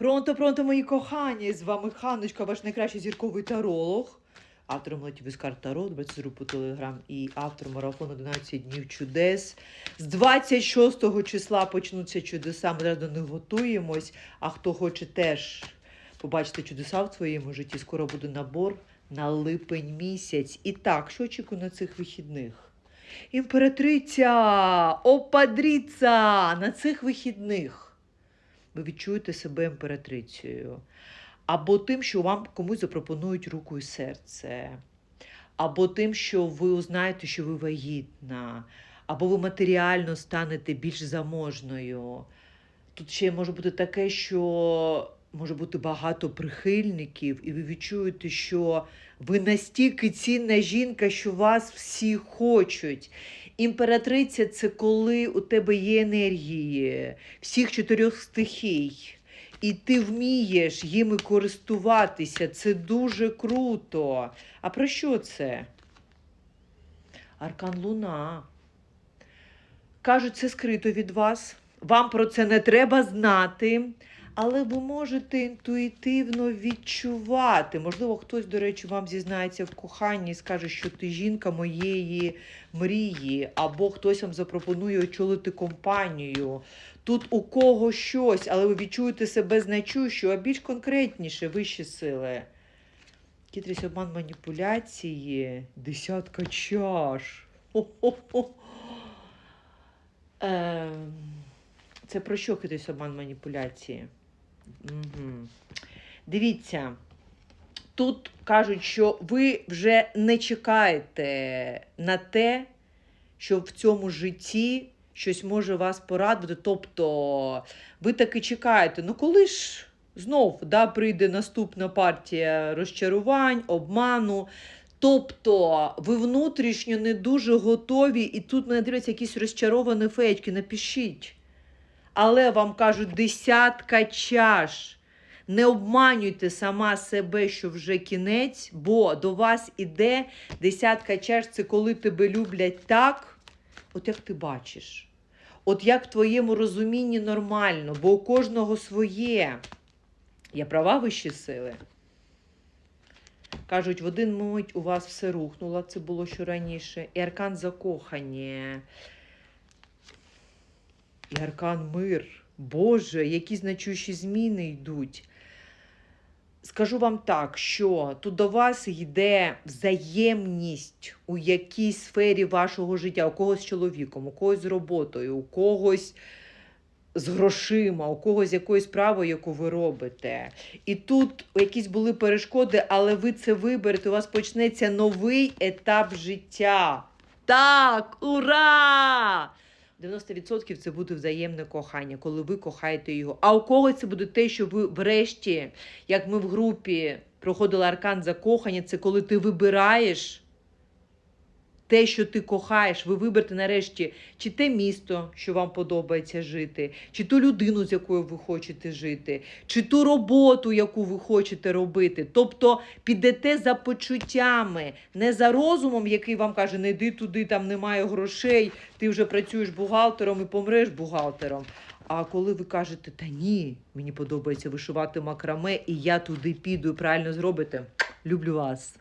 Пронто, пронто, мої кохані! З вами Ханочка, ваш найкращий зірковий таролог. Автором Латівський карт Таро, 20 по телеграм і автор марафону 11 днів чудес. З 26 числа почнуться чудеса. Ми до них готуємось. А хто хоче теж побачити чудеса в своєму житті, скоро буде набор на липень місяць. І так, що очікую на цих вихідних? Імператриця! Опадріця! На цих вихідних ви відчуєте себе імператрицею. Або тим, що вам комусь запропонують руку і серце, або тим, що ви узнаєте, що ви вагітна, або ви матеріально станете більш заможною. Тут ще може бути таке, що може бути багато прихильників, і ви відчуєте, що ви настільки цінна жінка, що вас всі хочуть. Імператриця це коли у тебе є енергії всіх чотирьох стихій, і ти вмієш їми користуватися. Це дуже круто. А про що це? Аркан Луна. Кажуть, це скрито від вас. Вам про це не треба знати, але ви можете інтуїтивно відчувати. Можливо, хтось, до речі, вам зізнається в коханні і скаже, що ти жінка моєї мрії, або хтось вам запропонує очолити компанію. Тут у кого щось, але ви відчуєте себе значущою, а більш конкретніше, вищі сили. Кітрість обман маніпуляції, десятка чаш. Хо-хо-хо. Ем, Це про що хитрість обман маніпуляції? Угу. Дивіться, тут кажуть, що ви вже не чекаєте на те, що в цьому житті щось може вас порадувати. Тобто ви таки чекаєте, ну коли ж знов да, прийде наступна партія розчарувань, обману. Тобто ви внутрішньо не дуже готові, і тут мене дивляться якісь розчаровані феєчки, напишіть. Але вам кажуть, десятка чаш. Не обманюйте сама себе, що вже кінець, бо до вас іде десятка чаш, це коли тебе люблять так, от як ти бачиш. От як в твоєму розумінні нормально, бо у кожного своє. Я права вищі сили. Кажуть, в один мить у вас все рухнуло, це було що раніше. І аркан закохання. І аркан мир. Боже, які значущі зміни йдуть. Скажу вам так, що тут до вас йде взаємність у якійсь сфері вашого життя, у когось з чоловіком, у когось з роботою, у когось з грошима, у когось з якоюсь справою, яку ви робите. І тут якісь були перешкоди, але ви це виберете, у вас почнеться новий етап життя. Так, ура! 90% це буде взаємне кохання, коли ви кохаєте його. А у кого це буде те, що ви врешті, як ми в групі проходили аркан закохання, це коли ти вибираєш те, що ти кохаєш, ви виберете нарешті чи те місто, що вам подобається жити, чи ту людину, з якою ви хочете жити, чи ту роботу, яку ви хочете робити. Тобто підете за почуттями, не за розумом, який вам каже, не йди туди, там немає грошей, ти вже працюєш бухгалтером і помреш бухгалтером. А коли ви кажете, та ні, мені подобається вишивати макраме, і я туди піду і правильно зробите, люблю вас.